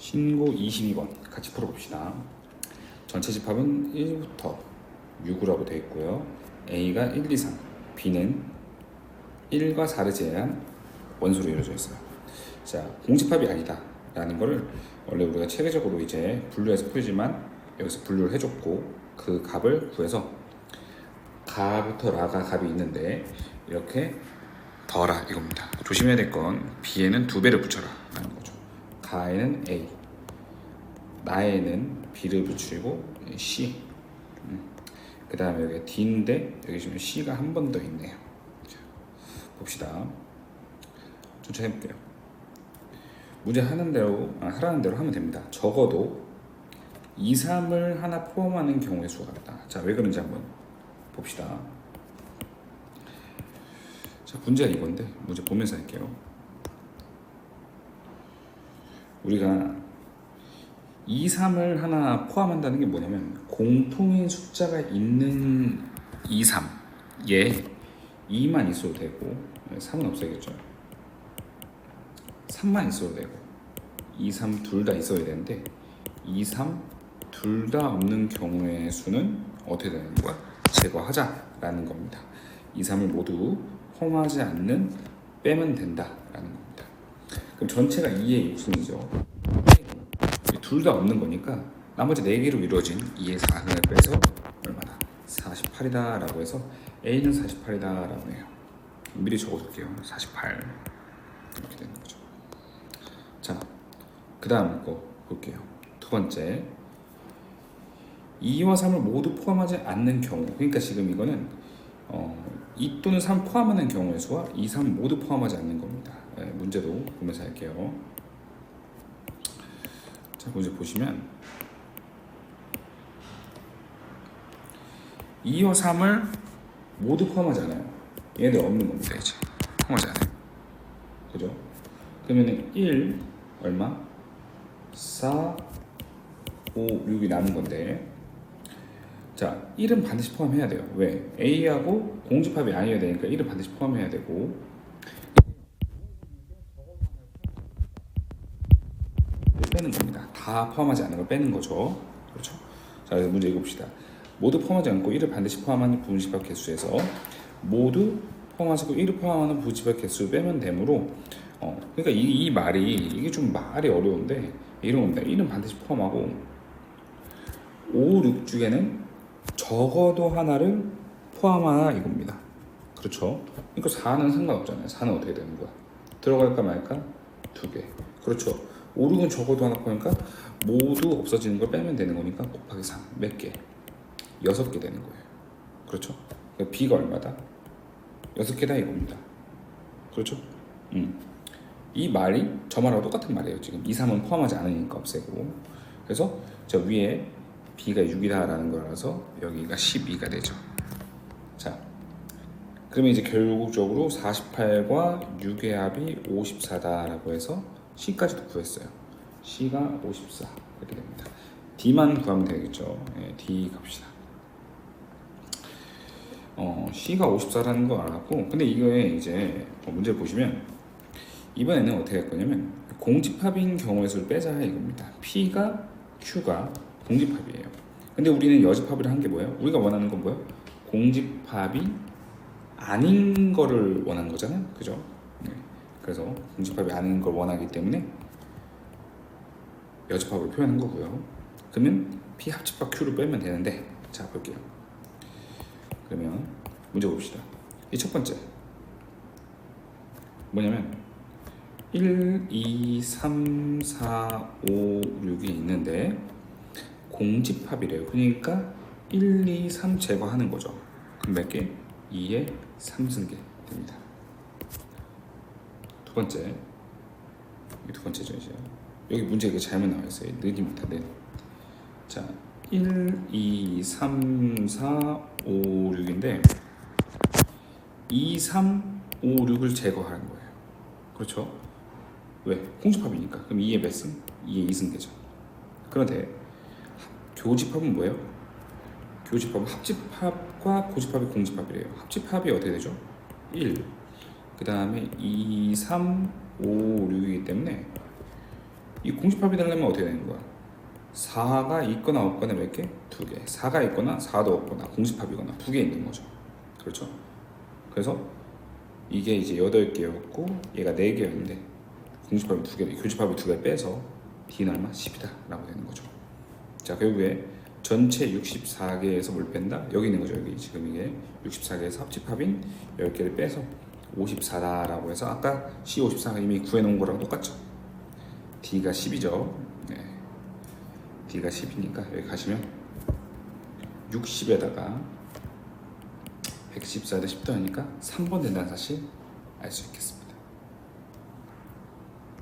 신고 22번 같이 풀어봅시다. 전체 집합은 1부터 6으로 되어 있고요. A가 1, 2, 3, B는 1과 4를 제외한 원소로 이루어져 있어요. 자, 공집합이 아니다. 라는 거를 원래 우리가 체계적으로 이제 분류해서 풀지만 여기서 분류를 해줬고 그 값을 구해서 가부터 라가 값이 있는데 이렇게 더라 이겁니다. 조심해야 될 건 B에는 두 배를 붙여라 4에는 A. 나에는 B를 붙이고 C. 음. 그 다음에 여기 D인데 여기 지금 C가 한 번 더 있네요. 자, 봅시다. 천천히 해볼게요. 문제 하는 대로 아, 하라는 대로 하면 됩니다. 적어도 2, 3을 하나 포함하는 경우의 수가 같다. 자왜 그런지 한번 봅시다. 자 문제가 이건데 문제 보면서 할게요. 우리가 2, 3을 하나 포함한다는 게 뭐냐면 공통인 숫자가 있는 2, 3에 2만 있어도 되고 3은 없어야겠죠. 3만 있어도 되고 2, 3 둘 다 있어야 되는데 2, 3 둘 다 없는 경우의 수는 어떻게 되는 거야? 제거하자라는 겁니다. 2, 3을 모두 포함하지 않는 빼면 된다라는 겁니다. 그럼 전체가 2의 육순이죠. 둘 다 없는 거니까 나머지 4개로 이루어진 2의 4승을 빼서 얼마나? 48이다 라고 해서 A는 48이다 라고 해요. 미리 적어둘게요. 48 이렇게 되는 거죠. 자, 그 다음 거 볼게요. 두 번째 2와 3을 모두 포함하지 않는 경우 그러니까 지금 이거는 어, 2 또는 3 포함하는 경우의 수와 2, 3 모두 포함하지 않는 겁니다. 네, 문제도 보면서 할게요. 자, 문제 보시면 2와 3을 모두 포함하지 않아요. 얘네들 없는 겁니다, 이제. 포함하지 않아요. 그죠? 그러면은 1 얼마? 4 5 6이 남은 건데 자 1은 반드시 포함해야 돼요 왜? A하고 공집합이 아니어야 되니까 1은 반드시 포함해야 되고 빼는 겁니다 다 포함하지 않은 걸 빼는 거죠 그렇죠? 자 문제 읽어봅시다 모두 포함하지 않고 1을 반드시 포함하는 부분집합 개수에서 모두 포함하고 1을 포함하는 부집합 개수 빼면 되므로 어, 그러니까 이, 이 말이 이게 좀 말이 어려운데 이런 겁니다. 1은 반드시 포함하고 5, 6 중에는 적어도 하나를 포함하나 이겁니다. 그렇죠? 그러니까 4는 상관없잖아요. 4는 어떻게 되는 거야? 들어갈까 말까? 두 개. 그렇죠. 5, 6은 적어도 하나 포함하니까 모두 없어지는 걸 빼면 되는 거니까 곱하기 3. 몇 개? 6개 되는 거예요. 그렇죠? 그러니까 B가 얼마다? 6개다 이겁니다. 그렇죠? 음. 이 말이 저 말하고 똑같은 말이에요. 지금 2, 3은 포함하지 않으니까 없애고. 그래서 저 위에 B가 6이다라는 걸 알아서 여기가 12가 되죠. 자, 그러면 이제 결국적으로 48과 6의 합이 54다라고 해서 C까지도 구했어요. C가 54 이렇게 됩니다. D만 구하면 되겠죠. 네, D 갑시다. 어, C가 54라는 거 알았고, 근데 이거에 이제 문제 보시면 이번에는 어떻게 할 거냐면 공집합인 경우의 수를 빼자 이겁니다. P가 Q가 공집합이에요. 근데 우리는 여집합을 한 게 뭐예요? 우리가 원하는 건 뭐예요? 공집합이 아닌 거를 원하는 거잖아요. 그죠? 네. 그래서 공집합이 아닌 걸 원하기 때문에 여집합으로 표현한 거고요. 그러면 P 합집합 Q를 빼면 되는데 자 볼게요. 그러면 문제 봅시다. 이 첫 번째 뭐냐면 1, 2, 3, 4, 5, 6이 있는데 공집합이래요. 그러니까 1, 2, 3 제거하는 거죠. 그럼 몇 개? 2에 3승계 됩니다. 두 번째 이두 번째죠 이제 여기 문제가 잘못 나와 있어요. 느립니다. 네. 자, 1, 2, 3, 4, 5, 6인데 2, 3, 5, 6을 제거하는 거예요. 그렇죠? 왜? 공집합이니까. 그럼 2의 몇 승? 2의 2승 되죠. 그런데 교집합은 뭐예요? 교집합은 합집합과 고집합이 공집합이래요. 합집합이 어떻게 되죠? 1. 그 다음에 2, 3, 5, 6이기 때문에 이 공집합이 되려면 어떻게 되는 거야? 4가 있거나 없거나 몇 개? 두 개. 4가 있거나 4도 없거나 공집합이거나 두 개 있는 거죠. 그렇죠? 그래서 이게 이제 8개였고 얘가 4개였는데 공집합이 두 개, 교집합이 두개 빼서 D는 얼마? 10이다 라고 되는 거죠. 자 결국에 전체 64개에서 뭘 뺀다? 여기 있는 거죠. 여기 지금 이게 64개에서 합집합인 10개를 빼서 54다라고 해서 아까 C54가 이미 구해놓은 거랑 똑같죠. D가 10이죠. 네. D가 10이니까 여기 가시면 60에다가 114대 10 더하니까 3번 된다는 사실 알 수 있겠습니다.